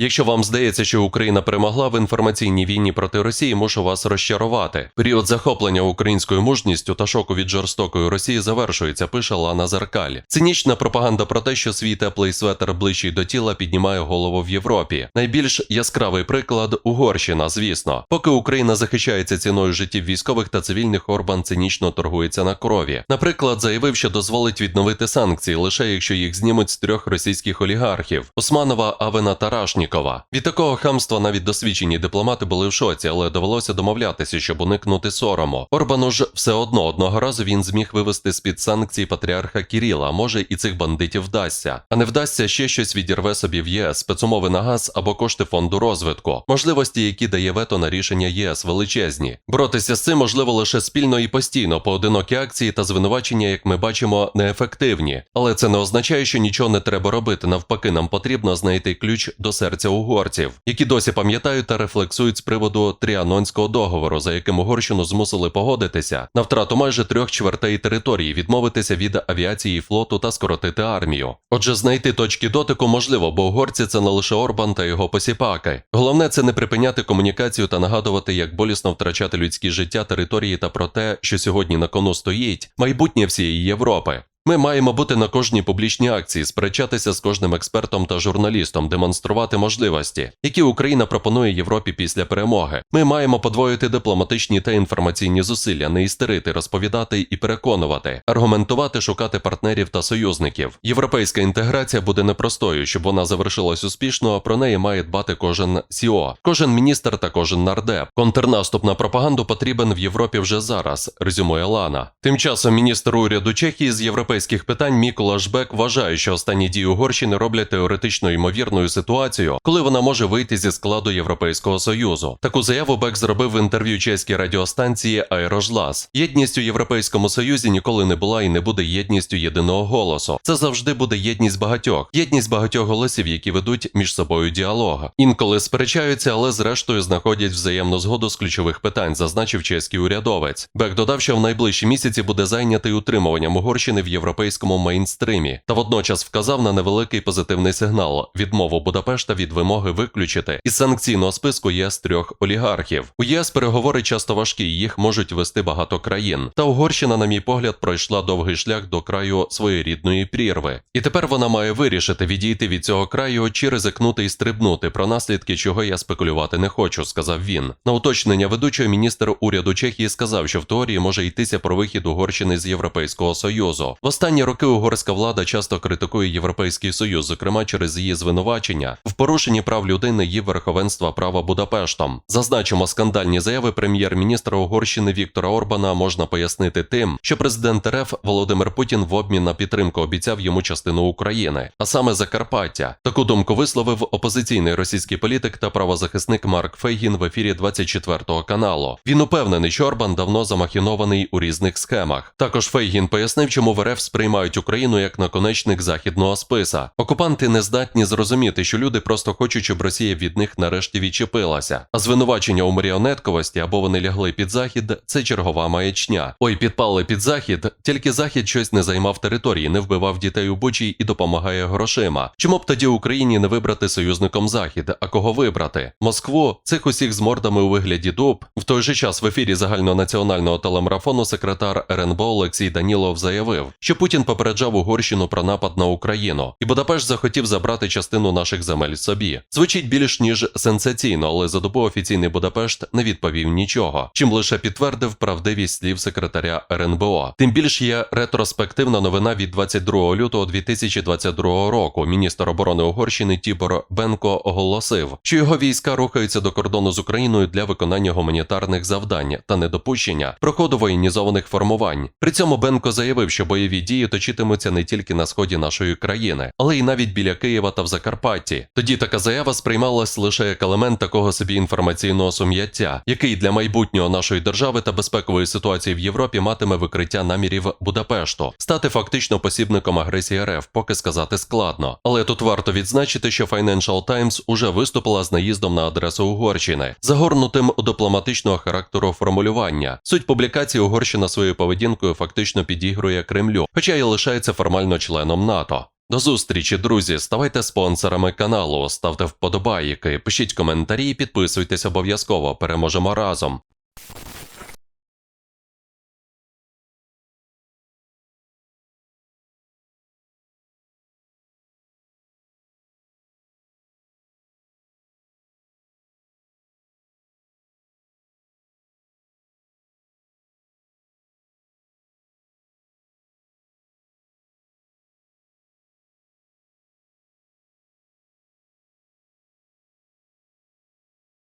Якщо вам здається, що Україна перемогла в інформаційній війні проти Росії, мушу вас розчарувати. Період захоплення українською мужністю та шоку від жорстокої Росії завершується, пише Лана Зеркаль. Цинічна пропаганда про те, що свій теплий светр ближчий до тіла піднімає голову в Європі. Найбільш яскравий приклад Угорщина, звісно. Поки Україна захищається ціною життів військових та цивільних, Орбан цинічно торгується на крові. Наприклад, заявив, що дозволить відновити санкції лише якщо їх знімуть з трьох російських олігархів: Османова, Авена та Рашнікова. Від такого хамства навіть досвідчені дипломати були в шоці, але довелося домовлятися, щоб уникнути сорому. Орбану ж все одно одного разу він зміг вивести з під санкцій патріарха Кіріла. Може, і цих бандитів вдасться. А не вдасться ще щось відірве собі в ЄС, спецумови на газ або кошти фонду розвитку, можливості, які дає вето на рішення ЄС, величезні. Боротися з цим можливо лише спільно і постійно, поодинокі акції та звинувачення, як ми бачимо, неефективні. Але це не означає, що нічого не треба робити. Навпаки, нам потрібно знайти ключ до серця угорців, які досі пам'ятають та рефлексують з приводу Тріанонського договору, за яким Угорщину змусили погодитися на втрату майже трьох чвертей території, відмовитися від авіації флоту та скоротити армію. Отже, знайти точки дотику можливо, бо угорці це не лише Орбан та його посіпаки. Головне це не припиняти комунікацію та нагадувати, як болісно втрачати людські життя, території та про те, що сьогодні на кону стоїть майбутнє всієї Європи. Ми маємо бути на кожній публічній акції, сперечатися з кожним експертом та журналістом, демонструвати можливості, які Україна пропонує Європі після перемоги. Ми маємо подвоїти дипломатичні та інформаційні зусилля, не істерити, розповідати і переконувати, аргументувати, шукати партнерів та союзників. Європейська інтеграція буде непростою, щоб вона завершилась успішно. Про неї має дбати кожен СІО, кожен міністр та кожен нардеп. Контрнаступ на пропаганду потрібен в Європі вже зараз. Резюмує Лана. Тим часом міністр уряду Чехії з європейських питань Мікола Жбек вважає, що останні дії Угорщини роблять теоретично ймовірною ситуацію, коли вона може вийти зі складу Європейського союзу. Таку заяву Бек зробив в інтерв'ю чеській радіостанції Аерожлас. Єдність у Європейському Союзі ніколи не була і не буде єдністю єдиного голосу. Це завжди буде єдність багатьох, єдність багатьох голосів, які ведуть між собою діалог. Інколи сперечаються, але зрештою знаходять взаємну згоду з ключових питань, зазначив чеський урядовець. Бек додав, що в найближчі місяці буде зайнятий утримуванням Угорщини в європейському мейнстримі, та водночас вказав на невеликий позитивний сигнал відмову Будапешта від вимоги виключити із санкційного списку ЄС трьох олігархів. У ЄС переговори часто важкі, їх можуть вести багато країн. Та Угорщина, на мій погляд, пройшла довгий шлях до краю своєрідної прірви. І тепер вона має вирішити відійти від цього краю чи ризикнути і стрибнути, про наслідки чого я спекулювати не хочу, сказав він. На уточнення ведучого міністр уряду Чехії сказав, що в теорії може йтися про вихід Угорщини з Європейського союзу. Останні роки угорська влада часто критикує Європейський Союз, зокрема через її звинувачення в порушенні прав людини і верховенства права Будапештом. Зазначимо скандальні заяви прем'єр-міністра Угорщини Віктора Орбана можна пояснити тим, що президент РФ Володимир Путін в обмін на підтримку обіцяв йому частину України, а саме Закарпаття. Таку думку висловив опозиційний російський політик та правозахисник Марк Фейгін в ефірі 24 каналу. Він упевнений, що Орбан давно замахінований у різних схемах. Також Фейгін пояснив, чому в РФ сприймають Україну як наконечник західного списа. Окупанти не здатні зрозуміти, що люди просто хочуть, щоб Росія від них нарешті відчепилася. А звинувачення у маріонетковості або вони лягли під захід це чергова маячня. Ой, підпали під захід, тільки захід щось не займав території, не вбивав дітей у бучі і допомагає грошима. Чому б тоді Україні не вибрати союзником захід? А кого вибрати? Москву цих усіх з мордами у вигляді дуб. В той же час в ефірі загальнонаціонального телемарафону секретар РНБО Олексій Данілов заявив, що Путін попереджав Угорщину про напад на Україну, і Будапешт захотів забрати частину наших земель собі. Звучить більш ніж сенсаційно, але за добу офіційний Будапешт не відповів нічого, чим лише підтвердив правдивість слів секретаря РНБО. Тим більш є ретроспективна новина від 22 лютого 2022 року. Міністр оборони Угорщини Тібор Бенко оголосив, що його війська рухаються до кордону з Україною для виконання гуманітарних завдань та недопущення проходу воєнізованих формувань. При цьому Бенко заявив, що бойові бойові дії точитимуться не тільки на сході нашої країни, але й навіть біля Києва та в Закарпатті. Тоді така заява сприймалась лише як елемент такого собі інформаційного сум'яття, який для майбутнього нашої держави та безпекової ситуації в Європі матиме викриття намірів Будапешту, стати фактично посібником агресії РФ, поки сказати складно. Але тут варто відзначити, що Financial Times уже виступила з наїздом на адресу Угорщини, загорнутим у дипломатичного характеру формулювання. Суть публікації Угорщина своєю поведінкою фактично підігрує Кремлю, хоча й лишається формально членом НАТО. До зустрічі, друзі. Ставайте спонсорами каналу, ставте вподобайки, пишіть коментарі, підписуйтесь обов'язково. Переможемо разом.